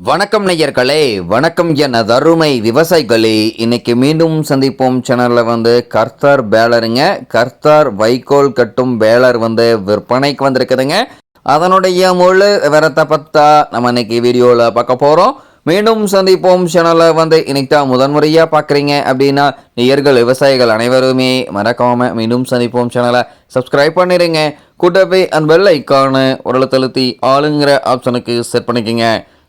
வணக்கம் நேயர்களே வணக்கம் என தருமை விவசாயிகளே. இன்னைக்கு மீண்டும் சந்திப்போம் சேனலில் வந்து கர்த்தார் பேலருங்க. கர்த்தார் வைக்கோல் கட்டும் பேலர் வந்து விற்பனைக்கு வந்திருக்குதுங்க. அதனுடைய முழு விவரத்தை பார்த்தா நம்ம இன்னைக்கு வீடியோவில் பார்க்க போகிறோம் மீண்டும் சந்திப்போம் சேனலை வந்து இன்னைக்கு தான் முதன்முறையாக பார்க்குறீங்க அப்படின்னா நேயர்கள் விவசாயிகள் அனைவருமே மறக்காமல் மீண்டும் சந்திப்போம் சேனலை சப்ஸ்கிரைப் பண்ணிடுங்க கூட்டப்பை அந்த பெல் ஐக்கானு உடலை தழுத்தி ஆளுங்கிற ஆப்ஷனுக்கு செட் பண்ணிக்கோங்க.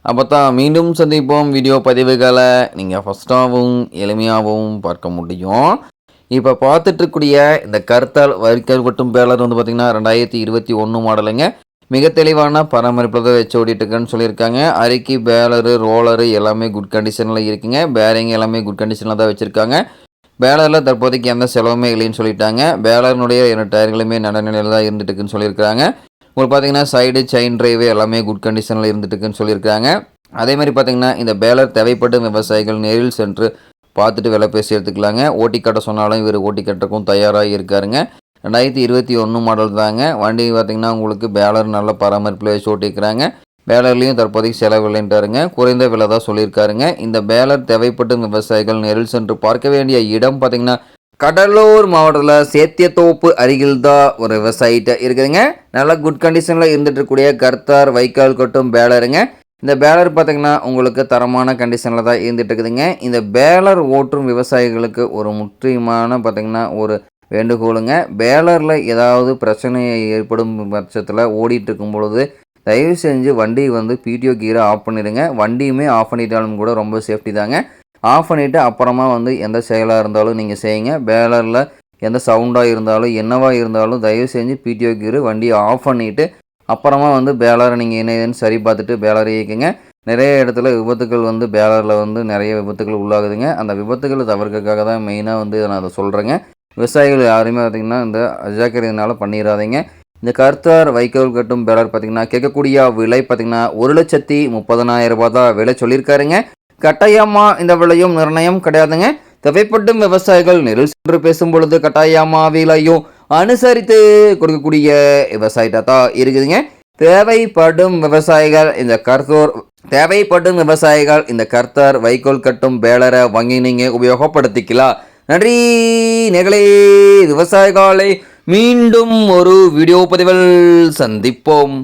அப்போ தான் மீண்டும் சந்திப்போம் வீடியோ பதிவுகளை நீங்கள் ஃபஸ்ட்டாகவும் எளிமையாகவும் பார்க்க முடியும். இப்போ பார்த்துட்ருக்கூடிய இந்த கருத்தால் வரிக்கல் வெட்டும் பேலர் வந்து பார்த்திங்கன்னா ரெண்டாயிரத்தி இருபத்தி ஒன்று மாடலுங்க. மிக தெளிவான பராமரிப்பில் தான் வச்சு ஓடிட்டுருக்குன்னு சொல்லியிருக்காங்க. அரிக்கி பேலரு ரோலரு எல்லாமே குட் கண்டிஷனில் இருக்குங்க. பேரிங் எல்லாமே குட் கண்டிஷனில் தான் வச்சுருக்காங்க. பேலரில் தற்போதைக்கு எந்த செலவுமே இல்லைன்னு சொல்லிட்டாங்க. பேலரினுடைய இரண்டு டயர்களுமே நடுநிலையில் தான் இருந்துட்டுருக்குன்னு சொல்லியிருக்காங்க உங்களுக்கு பார்த்தீங்கன்னா சைடு செயின் டிரைவு எல்லாமே குட் கண்டிஷனில் இருந்துட்டுருக்குன்னு சொல்லியிருக்காங்க. அதே மாதிரி பார்த்தீங்கன்னா இந்த பேலர் தேவைப்படும் விவசாயிகள் நேரில் சென்று பார்த்துட்டு விலை பேசி எடுத்துக்கலாங்க. ஓட்டி கட்ட சொன்னாலும் இவர் ஓட்டி கட்டுறக்கும் தயாராக இருக்காருங்க. ரெண்டாயிரத்தி இருபத்தி ஒன்று மாடல் தாங்க. வண்டி பார்த்தீங்கன்னா உங்களுக்கு பேலர் நல்ல பராமரிப்பில் வச்சு ஓட்டிக்கிறாங்க பேலர்லேயும் தற்போதைக்கு செலவில்லைன்ட்டாருங்க குறைந்த விலை தான் சொல்லியிருக்காருங்க. இந்த பேலர் தேவைப்படும் விவசாயிகள் நேரில் சென்று பார்க்க வேண்டிய இடம் பார்த்தீங்கன்னா கடலூர் மாவட்டத்தில் சேத்தியத்தோப்பு அருகில் தான் ஒரு விவசாயிட்ட இருக்குதுங்க. நல்ல குட் கண்டிஷனில் இருந்துட்டு இருக்கக்கூடிய கர்த்தார் வைக்கால் கொட்டும் பேலருங்க. இந்த பேலர் பார்த்தீங்கன்னா உங்களுக்கு தரமான கண்டிஷனில் தான் இருந்துட்டு இருக்குதுங்க இந்த பேலர் ஓட்டும் விவசாயிகளுக்கு ஒரு முற்றியமான பார்த்திங்கன்னா ஒரு வேண்டுகோளுங்க. பேலரில் ஏதாவது பிரச்சனை ஏற்படும் பட்சத்தில் ஓடிட்டு இருக்கும் பொழுது தயவு செஞ்சு வண்டி வந்து பிடிஓ கீரை ஆஃப் பண்ணிடுங்க. வண்டியுமே ஆஃப் பண்ணிட்டாலும் கூட ரொம்ப சேஃப்டி தாங்க. ஆஃப் பண்ணிவிட்டு அப்புறமா வந்து எந்த செயலாக இருந்தாலும் நீங்கள் செய்யுங்க. பேலரில் எந்த சவுண்டாக இருந்தாலும் என்னவாக இருந்தாலும் தயவு செஞ்சு பிடிஓ கீரு வண்டியை ஆஃப் பண்ணிவிட்டு அப்புறமா வந்து பேலரை நீங்கள் என்ன ஏதுன்னு சரி பார்த்துட்டு பேலரை இயக்குங்க. நிறைய இடத்துல விபத்துக்கள் வந்து பேலரில் வந்து நிறைய விபத்துக்கள் உள்ளாகுதுங்க. அந்த விபத்துகளை தவிர்க்கறதுக்காக தான் மெயினாக வந்து நான் அதை சொல்கிறேங்க விவசாயிகள் யாருமே பார்த்திங்கன்னா இந்த அஜாக்கிரதையினால பண்ணிடாதீங்க இந்த கருத்தார் வைக்கோல் கட்டும் பேலர் பார்த்திங்கன்னா கேட்கக்கூடிய விலை பார்த்திங்கன்னா ஒரு லட்சத்தி முப்பதனாயிரம் ரூபாய் தான் விலை சொல்லியிருக்காருங்க. கட்டாயமா இந்த விலையும் நிர்ணயம் கிடையாதுங்க. தேவைப்படும் விவசாயிகள் நெருள் சென்று பேசும் பொழுது கட்டாயமா விலையும் அனுசரித்து கொடுக்கக்கூடிய விவசாயிட்டா தான் இருக்குதுங்க. தேவைப்படும் விவசாயிகள் இந்த கர்த்தூர் தேவைப்படும் விவசாயிகள் இந்த கர்த்தர் வைக்கோல் கட்டும் பேலரை வாங்கி நீங்கள் உபயோகப்படுத்திக்கலாம். நன்றி நேர்களே விவசாயிகளை மீண்டும் ஒரு வீடியோ பதிவில் சந்திப்போம்.